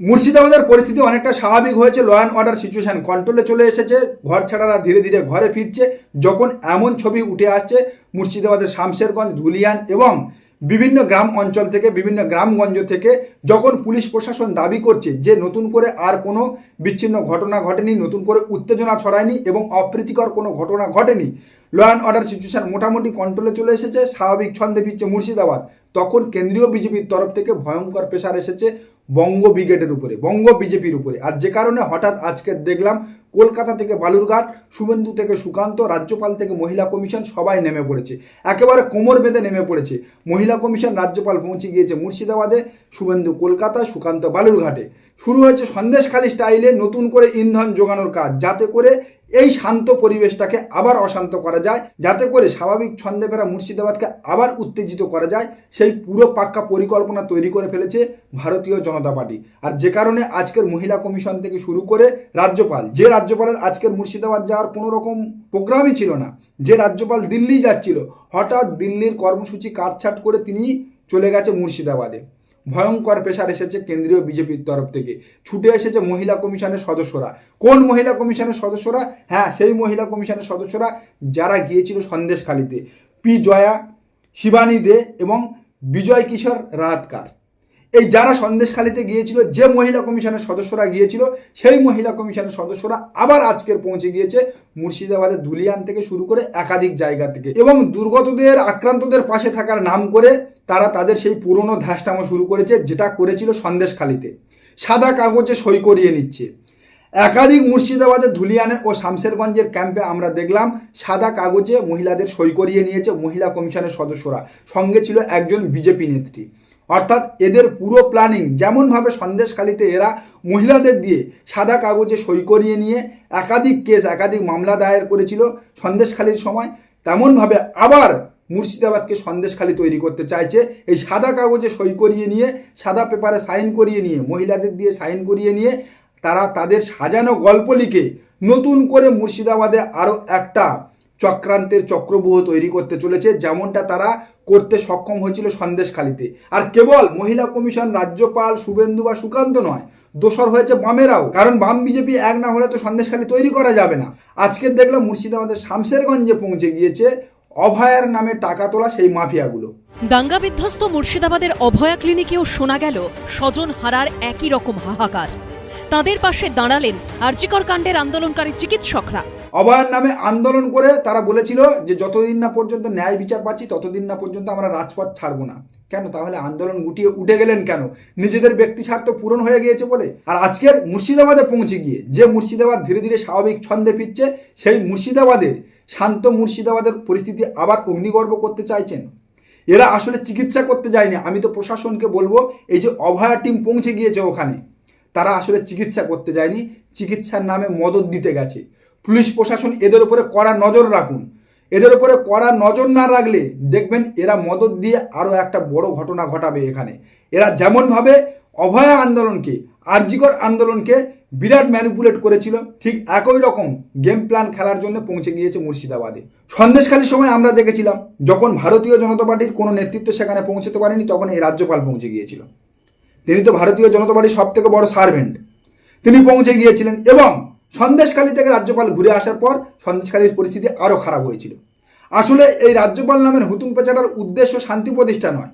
মুর্শিদাবাদের পরিস্থিতি অনেকটা স্বাভাবিক হয়েছে ল অ্যান্ড অর্ডার সিচুয়েশন কন্ট্রোলে চলে এসেছে, ঘর ছাড়ারা ধীরে ধীরে ঘরে ফিরছে, যখন এমন ছবি উঠে আসছে, মুর্শিদাবাদের শামশেরগঞ্জ, ধুলিয়ান এবং বিভিন্ন গ্রাম অঞ্চল থেকে, বিভিন্ন গ্রামগঞ্জ থেকে, যখন পুলিশ প্রশাসন দাবি করছে যে নতুন করে আর কোনো বিচ্ছিন্ন ঘটনা ঘটেনি, নতুন করে উত্তেজনা ছড়ায়নি এবং অপ্রীতিকর কোনো ঘটনা ঘটেনি ল অ্যান্ড অর্ডার সিচুয়েশন মোটামুটি কন্ট্রোলে চলে এসেছে, স্বাভাবিক ছন্দে ফিরছে মুর্শিদাবাদ। তখন কেন্দ্রীয় বিজেপির তরফ থেকে ভয়ঙ্কর প্রেশার এসেছে বঙ্গ ব্রিগেডের উপরে, বঙ্গ বিজেপির উপরে। আর যে কারণে হঠাৎ আজকে দেখলাম কলকাতা থেকে বালুরঘাট, শুভেন্দু থেকে সুকান্ত, রাজ্যপাল থেকে মহিলা কমিশন সবাই নেমে পড়েছে। একেবারে কোমর বেঁধে নেমে পড়েছে। মহিলা কমিশন রাজ্যপাল পৌঁছে গিয়েছে মুর্শিদাবাদে, শুভেন্দু কলকাতা, সুকান্ত বালুরঘাটে। শুরু হয়েছে সন্দেশখালী স্টাইলে নতুন করে ইন্ধন যোগানোর কাজ, যাতে করে এই শান্ত পরিবেশটাকে আবার অশান্ত করা যায়, যাতে করে স্বাভাবিক ছন্দে ফেরা মুর্শিদাবাদকে আবার উত্তেজিত করা যায়। সেই পুরো পাক্কা পরিকল্পনা তৈরি করে ফেলেছে ভারতীয় জনতা পার্টি। আর যে কারণে আজকের মহিলা কমিশন থেকে শুরু করে রাজ্যপাল, যে রাজ্যপালের আজকের মুর্শিদাবাদ যাওয়ার কোনো রকম প্রোগ্রামই ছিল না, যে রাজ্যপাল দিল্লি যাচ্ছিল, হঠাৎ দিল্লির কর্মসূচি কাটছাট করে তিনি চলে গেছে মুর্শিদাবাদে। ভয়ঙ্কর প্রেশার এসেছে কেন্দ্রীয় বিজেপির তরফ থেকে। ছুটে এসেছে মহিলা কমিশনের সদস্যরা। কোন মহিলা কমিশনের সদস্যরা? হ্যাঁ সেই মহিলা কমিশনের সদস্যরা যারা গিয়েছিল সন্দেশখালিতে। পি জয়া, শিবানী দে এবং বিজয় কিশোর রাহাতকার। এই যারা সন্দেশখালিতে গিয়েছিল, যে মহিলা কমিশনের সদস্যরা গিয়েছিল, সেই মহিলা কমিশনের সদস্যরা আবার আজকের পৌঁছে গিয়েছে মুর্শিদাবাদের ধুলিয়ান থেকে শুরু করে একাধিক জায়গা থেকে। এবং দুর্গতদের, আক্রান্তদের পাশে থাকার নাম করে তারা তাদের সেই পুরনো ধ্যাসটামো শুরু করেছে, যেটা করেছিল সন্দেশখালিতে। সাদা কাগজে সই করিয়ে নিচ্ছে। একাধিক মুর্শিদাবাদের ধুলিয়ানে ও শামশেরগঞ্জের ক্যাম্পে আমরা দেখলাম, সাদা কাগজে মহিলাদের সই করিয়ে নিয়েছে মহিলা কমিশনের সদস্যরা। সঙ্গে ছিল একজন বিজেপি নেত্রী। অর্থাৎ এদের পুরো প্ল্যানিং যেমনভাবে সন্দেশখালিতে এরা মহিলাদের দিয়ে সাদা কাগজে সই করিয়ে নিয়ে একাধিক কেস, একাধিক মামলা দায়ের করেছিল সন্দেশখালির সময়, তেমনভাবে আবার মুর্শিদাবাদকে সন্দেশখালি তৈরি করতে চাইছে। এই সাদা কাগজে সই করিয়ে নিয়ে, সাদা পেপারে সাইন করিয়ে নিয়ে, মহিলাদের দিয়ে সাইন করিয়ে নিয়ে তারা তাদের সাজানো গল্প লিখে নতুন করে মুর্শিদাবাদে আরও একটা চক্রান্তের চক্রবুহ তৈরি করতে চলেছে, যেমনটা তারা করতে সক্ষম হয়েছিল সন্দেশখালিতে। আর কেবল মহিলা কমিশন, রাজ্যপাল শুভেন্দু বা সুকান্ত নয় দোসর হয়েছে বামেরাও, কারণ বাম বিজেপি এক না হলে তো সন্দেশখালি তৈরি করা যাবে না। আজকে দেখলাম মুর্শিদাবাদের শামশেরগঞ্জে পৌঁছে গিয়েছে অভয়ার নামে টাকা তোলা সেই মাফিয়াগুলো। দাঙ্গা বিধ্বস্ত মুর্শিদাবাদের অভয়া ক্লিনিকেও শোনা গেল স্বজন হারার একই রকম হাহাকার। তাদের পাশে দাঁড়ালেন আর্যিকর কাণ্ডের আন্দোলনকারী চিকিৎসকরা। অভয়ার নামে আন্দোলন করে তারা বলেছিল যে যতদিন না পর্যন্ত ন্যায় বিচার পাচ্ছি ততদিন না পর্যন্ত আমরা রাজপথ ছাড়বো না। কেন? তাহলে আন্দোলন গুটিয়ে উঠে গেলেন কেন? নিজেদের ব্যক্তি স্বার্থ পূরণ হয়ে গিয়েছে বলে। আর আজকের মুর্শিদাবাদে পৌঁছে গিয়ে যে মুর্শিদাবাদ ধীরে ধীরে স্বাভাবিক ছন্দে ফিরছে সেই মুর্শিদাবাদের শান্ত মুর্শিদাবাদের পরিস্থিতি আবার অগ্নিগর্ভ করতে চাইছেন। এরা আসলে চিকিৎসা করতে যায়নি। আমি তো প্রশাসনকে বলব, এই যে অভয়া টিম পৌঁছে গিয়েছে ওখানে, তারা আসলে চিকিৎসা করতে যায়নি। চিকিৎসার নামে মদত দিতে গেছে। পুলিশ প্রশাসন এদের উপরে কড়া নজর রাখুন। এদের উপরে কড়া নজর না রাখলে দেখবেন এরা মদত দিয়ে আরও একটা বড় ঘটনা ঘটাবে এখানে। এরা যেমনভাবে অভয়া আন্দোলনকে আর্যিকর আন্দোলনকে বিরাট ম্যানিপুলেট করেছিল, ঠিক একই রকম গেম প্ল্যান খেলার জন্য পৌঁছে গিয়েছে মুর্শিদাবাদে। সন্দেশখালীর সময় আমরা দেখেছিলাম, যখন ভারতীয় জনতা পার্টির কোনো নেতৃত্ব সেখানে পৌঁছতে পারেনি, তখন এই রাজ্যপাল পৌঁছে গিয়েছিল। তিনি তো ভারতীয় জনতা পার্টির সব থেকে বড় সার্ভেন্ট তিনি পৌঁছে গিয়েছিলেন এবং সন্দেশখালী থেকে রাজ্যপাল ঘুরে আসার পর সন্দেশখালীর পরিস্থিতি আরও খারাপ হয়েছিল। আসলে এই রাজ্যপাল নামের হুতুম পেচাটার উদ্দেশ্য শান্তি প্রতিষ্ঠা নয়।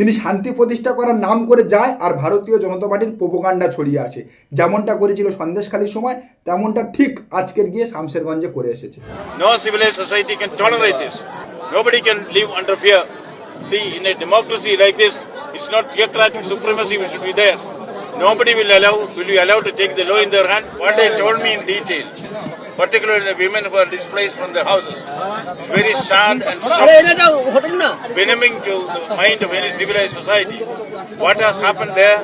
তিনি শান্তি প্রতিষ্ঠা করার নাম করে যায় আর ভারতীয় জনতা পার্টির পোপকান্ডা ছড়িয়ে আসে। যেমনটা করেছিল সন্দেশখালীর সময়, তেমনটা ঠিক আজকের গিয়ে শামশেরগঞ্জে করে এসেছে। No civilise society can tolerate this nobody can live under fear see in a democracy like this it's not theocratic supremacy we should be there nobody will allow will be allowed to take me in particularly the women who are displaced from their houses, is very sad and shocking, venoming to the mind of any civilized society. What has happened there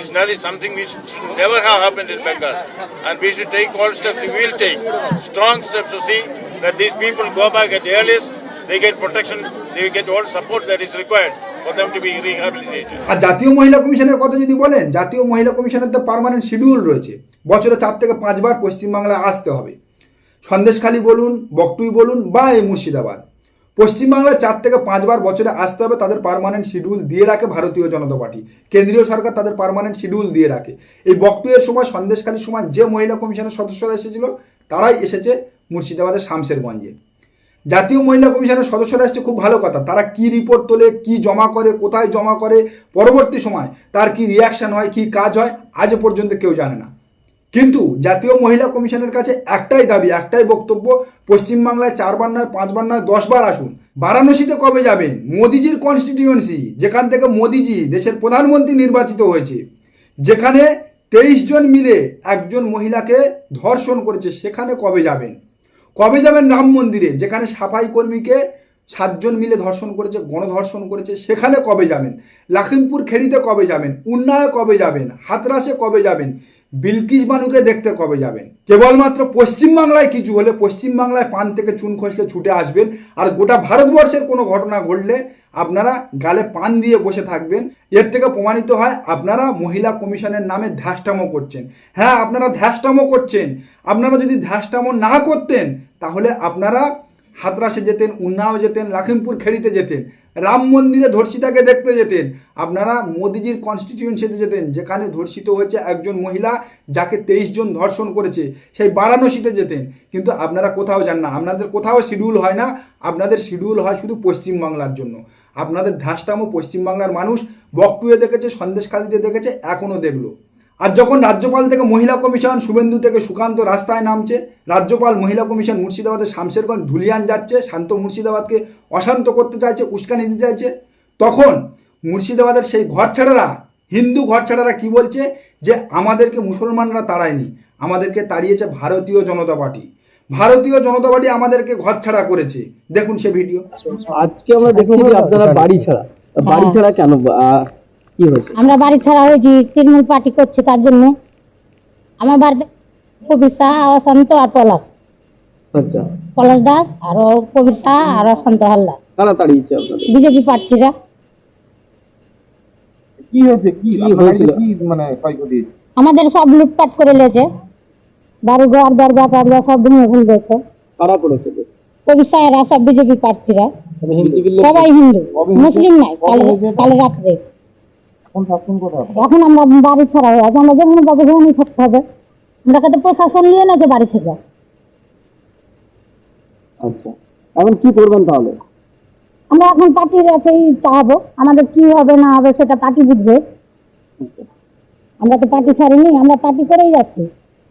is nothing, something which should never have happened in Bengal. And we should take all steps, we will take strong steps to see that these people go back at the earliest, they get protection, they get all support that is required for them to be rehabilitated. আর জাতীয় মহিলা কমিশনের কথা যদি বলেন জাতীয় মহিলা কমিশনের তো পার্মানেন্ট শিডিউল রয়েছে বছরে চার থেকে পাঁচবার পশ্চিমবাংলায় আসতে হবে। সন্দেশখালী বলুন, বকটুই বলুন বা এই মুর্শিদাবাদ। পশ্চিমবাংলায় চার থেকে পাঁচবার বছরে আসতে হবে, তাদের পার্মানেন্ট শিডিউল দিয়ে রাখে ভারতীয় জনতা পার্টি। কেন্দ্রীয় সরকার তাদের পার্মানেন্ট শিডিউল দিয়ে রাখে। এই বক্তব্যের সময়, সন্দেশখালীর সময় যে মহিলা কমিশনের সদস্যরা এসেছিল, তারাই এসেছে মুর্শিদাবাদের শামশেরগঞ্জে। জাতীয় মহিলা কমিশনের সদস্যরা এসছে, খুব ভালো কথা। তারা কি রিপোর্ট তোলে, কি জমা করে, কোথায় জমা করে, পরবর্তী সময় তার কি রিয়াকশন হয়, কি কাজ হয় আজও পর্যন্ত কেউ জানে না। কিন্তু জাতীয় মহিলা কমিশনের কাছে একটাই দাবি, একটাই বক্তব্য, পশ্চিমবাংলায় চারবার নয়, পাঁচবার নয়, দশবার আসুন। বারাণসীতে কবে যাবেন? মোদিজির কনস্টিটিউয়েন্সি যেখান থেকে মোদিজি দেশের প্রধানমন্ত্রী নির্বাচিত হয়েছে। যেখানে তেইশ জন মিলে একজন মহিলাকে ধর্ষণ করেছে, সেখানে কবে যাবেন? কবে যাবেন রাম মন্দিরে? যেখানে সাফাই কর্মীকে সাতজন মিলে ধর্ষণ করেছে, গণধর্ষণ করেছে, সেখানে কবে যাবেন? লাখিমপুর খেড়িতে কবে যাবেন? উন্নায়ে কবে যাবেন? হাতরাসে কবে যাবেন? বিলকিস বানুকে দেখতে কবে যাবেন? কেবলমাত্র পশ্চিমবাংলায় কিছু হলে পশ্চিমবাংলায় পান থেকে চুন খসলে ছুটে আসবেন আর গোটা ভারতবর্ষের কোনো ঘটনা ঘটলে আপনারা গালে পান দিয়ে বসে থাকবেন। এর থেকে প্রমাণিত হয় আপনারা মহিলা কমিশনের নামে ধ্যাসটামো করছেন। হ্যাঁ আপনারা ধ্যাসটামো করছেন। আপনারা যদি ধ্যাসটামো না করতেন, তাহলে আপনারা হাতরাসে যেতেন, উন্নাও যেতেন, লখিমপুর খেড়িতে যেতেন, রাম মন্দিরে ধর্ষিতাকে দেখতে যেতেন। আপনারা মোদিজির কনস্টিটিউয়েন্সিতে যেতেন, যেখানে ধর্ষিত হয়েছে একজন মহিলা যাকে তেইশ জন ধর্ষণ করেছে, সেই বারাণসীতে যেতেন। কিন্তু আপনারা কোথাও যান না। আপনাদের কোথাও শিডিউল হয় না। আপনাদের শিডিউল হয় শুধু পশ্চিমবাংলার জন্য। আপনাদের ধ্যাসটামো পশ্চিমবাংলার মানুষ বকটুয়ে দেখেছে, সন্দেশখালিতে দেখেছে এখনও দেখল। আর যখন রাজ্যপাল থেকে মহিলা কমিশন শুভেন্দু থেকে সুকান্ত রাস্তায় নামছে রাজ্যপাল মহিলা কমিশন মুর্শিদাবাদের শামশেরগঞ্জ ধুলিয়ান যাচ্ছে শান্ত মুর্শিদাবাদকে অশান্ত করতে চাইছে উস্কানি দিতে চাইছে তখন মুর্শিদাবাদের সেই ঘর ঘরছাড়ারা হিন্দু ঘর ঘরছাড়ারা কি বলছে? যে আমাদেরকে মুসলমানরা তাড়ায়নি আমাদেরকে তাড়িয়েছে ভারতীয় জনতা পার্টি। ভারতীয় জনতা পার্টি আমাদেরকে ঘরছাড়া করেছে। দেখুন সে ভিডিও। আজকে আমরা দেখছি যে আপনারা বাড়ি ছাড়া। বাড়ি ছাড়া কেন? কি হয়েছে? আমরা বাড়ি ছাড়া হয়েছি তৃণমূল পার্টি করছে তার জন্য? আমার বাড়িতে কবির শাহ অশান্ত আর পলাশ। আচ্ছা। পলাশ দাস আর কবির শাহ আর অশান্ত হালদার। তাড়িয়েছে আপনাদের? বিজেপি প্রার্থীরা। কি হয়েছে? কি? হয়েছিল? কি মানে ক্ষয়ক্ষতি আমাদের সব লুটপাট করে লেছে। বাড়ি ঘর দরজা টরজা সব ভেঙে কারা করেছে? সব বিজেপি প্রার্থীরা। সবাই হিন্দু। মুসলিম নাই কাল কাল রাত্রে। এখন থাকছেন কোথাও এখন আমরা বাড়ি ছাড়া হয়ে আছি। আমরা যেখানে পাবো সেখানেই থাকতে হবে। আমরা কাছে প্রশাসন নিয়ে নেছে বাড়ি থেকে। আচ্ছা। এখন কি করবেন তাহলে? আমরা এখন পার্টির কাছেই আমাদের কি হবে না হবে সেটা পার্টি বুঝবে। আচ্ছা। আমরা তো পার্টি ছাড়িনি আমরা পার্টি করেই যাচ্ছি।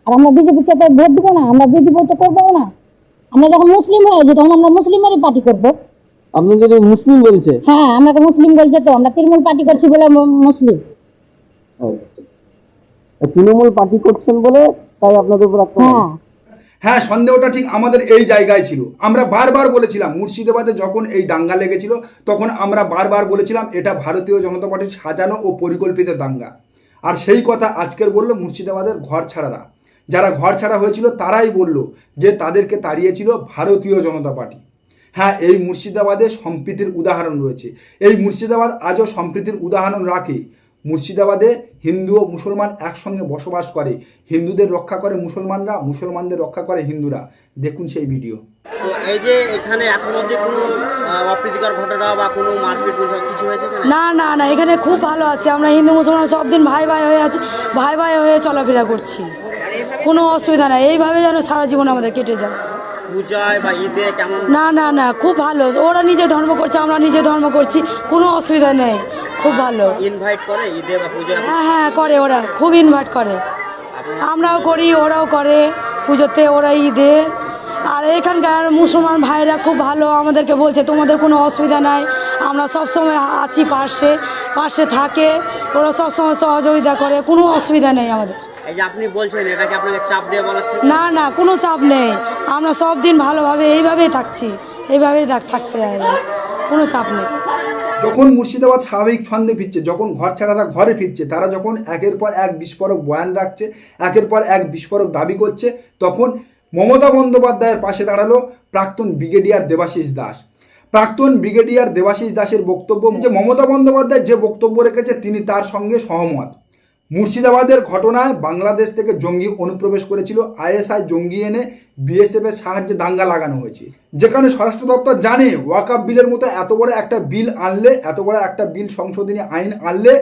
আর আমরা বিজেপিকে তো ভোট দেবো না আমরা বিজেপি তো করব না। আমরা যখন মুসলিম হয়েছি তখন আমরা মুসলিমেরই পার্টি করব। আপনাদের মুসলিম বলছে। হ্যাঁ আমাকে মুসলিম বলছে তো আমরা তৃণমূল পার্টি করছি বলে মুসলিম। আচ্ছা। তৃণমূল পার্টি করছেন বলে তাই আপনাদের উপর আক্রমণ? হ্যাঁ। হ্যাঁ সন্দেহটা ঠিক আমাদের এই জায়গায় ছিল। আমরা বারবার বলেছিলাম মুর্শিদাবাদে যখন এই দাঙ্গা লেগেছিল তখন আমরা বারবার বলেছিলাম এটা ভারতীয় জনতা পার্টির সাজানো ও পরিকল্পিত দাঙ্গা। আর সেই কথা আজকের বলল মুর্শিদাবাদের ঘর ছাড়ারা। যারা ঘর ছাড়া হয়েছিল তারাই বলল যে তাদেরকে তাড়িয়েছিল ভারতীয় জনতা পার্টি। হ্যাঁ এই মুর্শিদাবাদে সম্প্রীতির উদাহরণ রয়েছে। এই মুর্শিদাবাদ আজও সম্প্রীতির উদাহরণ রাখে। মুর্শিদাবাদে হিন্দু ও মুসলমান একসঙ্গে বসবাস করে। হিন্দুদের রক্ষা করে মুসলমানরা মুসলমানদের রক্ষা করে হিন্দুরা। দেখুন সেই ভিডিও। তো এই যে এখানে এখন অব্দি কোনো অপ্রীতিকর ঘটনা বা কোনো মারপিট কিছু হয়েছে না না না এখানে খুব ভালো আছে। আমরা হিন্দু মুসলমান সব দিন ভাই ভাই হয়ে আছি ভাই ভাই হয়ে চলাফেরা করছি। কোনো অসুবিধা নাই। এইভাবে যেন সারা জীবন আমাদের কেটে যায়। পূজায় বা ঈদে কেমন? না না না খুব ভালো। ওরা নিজে ধর্ম করছে আমরা নিজে ধর্ম করছি। কোনো অসুবিধা নেই। খুব ভালো। ইনভাইট করে ঈদে বা পূজায় হ্যাঁ হ্যাঁ করে ওরা। খুব ইনভাইট করে। আমরাও করি ওরাও করে। পুজোতে ওরা ঈদে। আর এখানকার মুসলমান ভাইরা খুব ভালো। আমাদেরকে বলছে তোমাদের কোনো অসুবিধা নাই। আমরা সবসময় আছি পাশে পাশে থাকে। ওরা সবসময় সহযোগিতা করে। কোনো অসুবিধা নেই আমাদের। এই যে আপনি বলছেন এটাকে আপনাকে চাপ দিয়ে বলাচ্ছে না? না কোনো চাপ নেই। আমরা সব দিন ভালোভাবে এইভাবেই থাকছি। এইভাবেই থাক- থাকতে যায় কোনো চাপ নেই। যখন মুর্শিদাবাদ স্বাভাবিক ছন্দে ফিরছে যখন ঘর ছাড়ারা ঘরে ফিরছে তারা যখন একের পর এক বিস্ফোরক বয়ান রাখছে একের পর এক বিস্ফোরক দাবি করছে তখন মমতা বন্দ্যোপাধ্যায়ের পাশে দাঁড়াল প্রাক্তন ব্রিগেডিয়ার দেবাশিস দাস। প্রাক্তন ব্রিগেডিয়ার দেবাশিস দাসের বক্তব্য যে মমতা বন্দ্যোপাধ্যায় যে বক্তব্য রেখেছে তিনি তার সঙ্গে সহমত। মুর্শিদাবাদের ঘটনায় বাংলাদেশ থেকে জঙ্গি অনুপ্রবেশ করেছিল আইএসআই জঙ্গি এনে বিএসএফ এর সাহায্যে দাঙ্গা লাগানো হয়েছে। যেখানে স্বরাষ্ট্র দপ্তর জানে ওয়াকাপ বিলের মতো এত বড় একটা বিল আনলে, এত বড় একটা বিল সংশোধনী আইন আনলে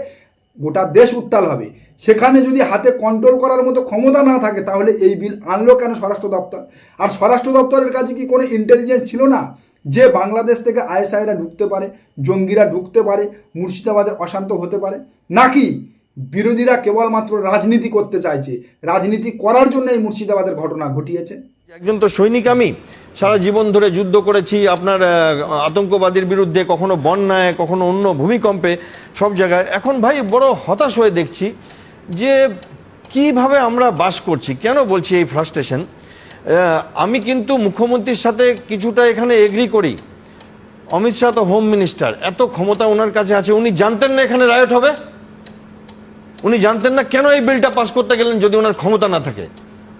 গোটা দেশ উত্তাল হবে। সেখানে যদি হাতে কন্ট্রোল করার মতো ক্ষমতা না থাকে, তাহলে এই বিল আনলো কেন স্বরাষ্ট্র দপ্তর? আর স্বরাষ্ট্র দপ্তরের কাছে কি কোনো ইন্টেলিজেন্স ছিল না যে বাংলাদেশ থেকে আইএসআইরা ঢুকতে পারে, জঙ্গিরা ঢুকতে পারে, মুর্শিদাবাদে অশান্ত হতে পারে? নাকি বিরোধীরা কেবলমাত্র রাজনীতি করতে চাইছে। রাজনীতি করার জন্য এই মুর্শিদাবাদের ঘটনা ঘটিয়েছে। একজন তো সৈনিক আমি। সারা জীবন ধরে যুদ্ধ করেছি। আপনার আতঙ্কবাদীর বিরুদ্ধে কখনো বন্যায়, কখনো অন্য ভূমিকম্পে, সব জায়গায়। এখন ভাই বড় হতাশ হয়ে দেখছি যে কীভাবে আমরা বাস করছি। কেন বলছি এই ফ্রাস্ট্রেশন আমি কিন্তু মুখ্যমন্ত্রীর সাথে কিছুটা এখানে এগ্রি করি। অমিত শাহ তো হোম মিনিস্টার এত ক্ষমতা ওনার কাছে আছে। উনি জানতেন না এখানে রায়ট হবে? উনি জানতেন না কেন এই বিলটা পাস করতে গেলেন যদি ওনার ক্ষমতা না থাকে।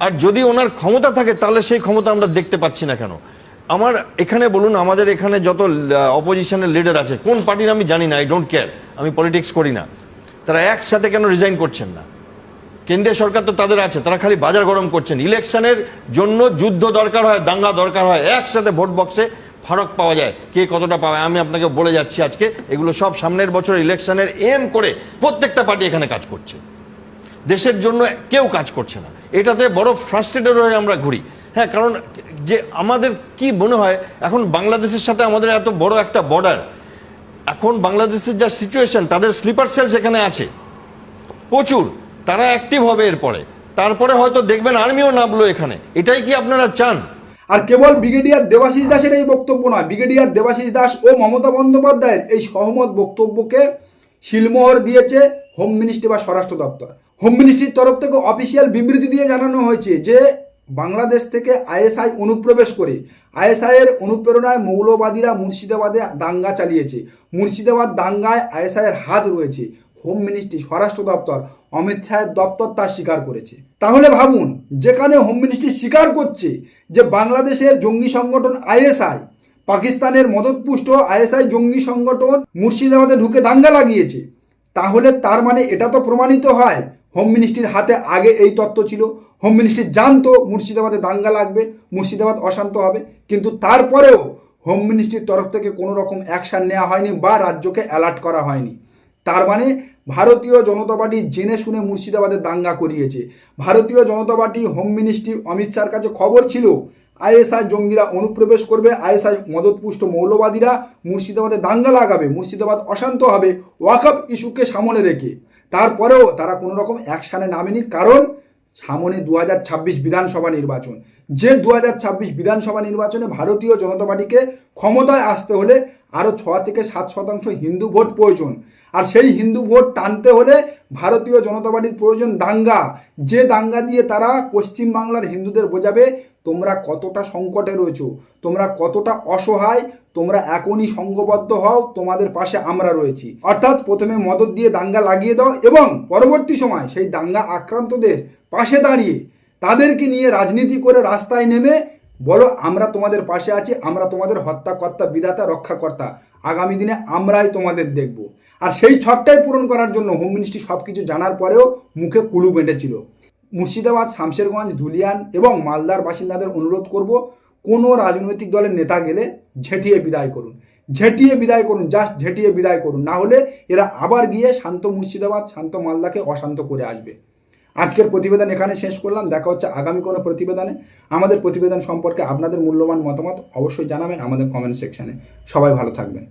আর যদি ওনার ক্ষমতা থাকে, তাহলে সেই ক্ষমতা আমরা দেখতে পাচ্ছি না কেন? আমার এখানে বলুন, আমাদের এখানে যত অপোজিশনের লিডার আছে, কোন পার্টির আমি জানি না আই ডোন্ট কেয়ার আমি পলিটিক্স করি না। তারা একসাথে কেন রিজাইন করছেন না? কেন্দ্রীয় সরকার তো তাদের আছে, তারা খালি বাজার গরম করছেন। ইলেকশনের জন্য যুদ্ধ দরকার হয়, দাঙ্গা দরকার হয়, একসাথে ভোট বক্সে ফারক পাওয়া যায়। কে কতটা পাবে? আমি আপনাকে বলে যাচ্ছি আজকে, এগুলো সব সামনের বছর ইলেকশনের এম করে প্রত্যেকটা পার্টি এখানে কাজ করছে। দেশের জন্য কেউ কাজ করছে না। এটাতে বড় ফ্রাস্ট্রেটেড হয়ে আমরা ঘুরি। হ্যাঁ কারণ যে আমাদের কি মনে হয়, এখন বাংলাদেশের সাথে আমাদের এত বড় একটা বর্ডার এখন বাংলাদেশের যা সিচুয়েশন তাদের স্লিপার সেল সেখানে আছে। প্রচুর। তারা অ্যাক্টিভ হবে এরপরে। তারপরে হয়তো দেখবেন আর্মিও নামলো এখানে। এটাই কি আপনারা চান? আর কেবল ব্রিগেডিয়ার দেবাশিস দাসের এই বক্তব্য নয়, ব্রিগেডিয়ার দেবাশিস দাস ও মমতা বন্দ্যোপাধ্যায়ের এই সহমত বক্তব্যকে শিলমোহর দিয়েছে হোম মিনিস্ট্রি বা স্বরাষ্ট্র দপ্তর। হোম মিনিস্ট্রির তরফ থেকে অফিসিয়াল বিবৃতি দিয়ে জানানো হয়েছে যে, বাংলাদেশ থেকে আইএসআই অনুপ্রবেশ করে আইএসআই এর অনুপ্রেরণায় মৌলবাদীরা মুর্শিদাবাদে দাঙ্গা চালিয়েছে। মুর্শিদাবাদ দাঙ্গায় আইএসআই এর হাত রয়েছে। হোম মিনিস্ট্রি, স্বরাষ্ট্র দপ্তর অমিত শাহের দপ্তর তা স্বীকার করেছে। তাহলে ভাবুন, যেখানে হোম মিনিস্ট্রি স্বীকার করছে যে বাংলাদেশের জঙ্গি সংগঠন আইএসআই পাকিস্তানের মদতপুষ্ট আইএসআই জঙ্গি সংগঠন মুর্শিদাবাদে ঢুকে দাঙ্গা লাগিয়েছে, তাহলে তার মানে এটা তো প্রমাণিত হয় হোম মিনিস্ট্রির হাতে আগে এই তত্ত্ব ছিল। হোম মিনিস্ট্রি জানতো মুর্শিদাবাদে দাঙ্গা লাগবে, মুর্শিদাবাদ অশান্ত হবে, কিন্তু তারপরেও হোম মিনিস্ট্রির তরফ থেকে কোনো রকম অ্যাকশান নেওয়া হয়নি বা রাজ্যকে অ্যালার্ট করা হয়নি। তার মানে ভারতীয় জনতা পার্টি জেনে শুনে মুর্শিদাবাদে দাঙ্গা করিয়েছে। Bharatiya Janata Party home ministry Amit শাহর কাছে খবর ছিল, আইএসআই জঙ্গিরা অনুপ্রবেশ করবে, আইএসআই মদতপুষ্ট মৌলবাদীরা মুর্শিদাবাদে দাঙ্গা লাগাবে, মুর্শিদাবাদ অশান্ত হবে ওয়াকআপ ইস্যুকে সামনে রেখে। তারপরেও তারা কোনো রকম অ্যাকশানে নামেনি, কারণ সামনে দু হাজার ছাব্বিশ বিধানসভা নির্বাচন। যে দু হাজার ছাব্বিশ বিধানসভা নির্বাচনে ভারতীয় জনতা পার্টিকে ক্ষমতায় আসতে হলে আরও ছ থেকে সাত শতাংশ হিন্দু ভোট প্রয়োজন। আর সেই হিন্দু ভোট টানতে হলে ভারতীয় জনতা পার্টির প্রয়োজন দাঙ্গা। যে দাঙ্গা দিয়ে তারা পশ্চিমবাংলার হিন্দুদের বোঝাবে, তোমরা কতটা সংকটে রয়েছো, তোমরা কতটা অসহায়, তোমরা এখনই সঙ্গবদ্ধ হও, তোমাদের পাশে আমরা রয়েছি। অর্থাৎ প্রথমে মদত দিয়ে দাঙ্গা লাগিয়ে দাও এবং পরবর্তী সময় সেই দাঙ্গা আক্রান্তদের পাশে দাঁড়িয়ে তাদেরকে নিয়ে রাজনীতি করে রাস্তায় নেমে বলো, আমরা তোমাদের পাশে আছি, আমরা তোমাদের হত্যাকর্তা, বিধাতা, রক্ষাকর্তা। আগামী দিনে আমরাই তোমাদের দেখব। আর সেই ছকটাই পূরণ করার জন্য হোম মিনিস্ট্রি সব কিছু জানার পরেও মুখে কুলু বেঁধেছিল। মুর্শিদাবাদ, শামশেরগঞ্জ, ধুলিয়ান এবং মালদার বাসিন্দাদের অনুরোধ করব, কোনো রাজনৈতিক দলের নেতা গেলে ঝেঁটিয়ে বিদায় করুন। ঝেঁটিয়ে বিদায় করুন জাস্ট ঝেঁটিয়ে বিদায় করুন। না হলে এরা আবার গিয়ে শান্ত মুর্শিদাবাদ, শান্ত মালদাকে অশান্ত করে আসবে। আজকের প্রতিবেদন এখানে শেষ করলাম। দেখা হচ্ছে আগামী কোনো প্রতিবেদনে। আমাদের প্রতিবেদন সম্পর্কে আপনাদের মূল্যবান মতামত অবশ্যই জানাবেন আমাদের কমেন্ট সেকশানে সবাই ভালো থাকবেন।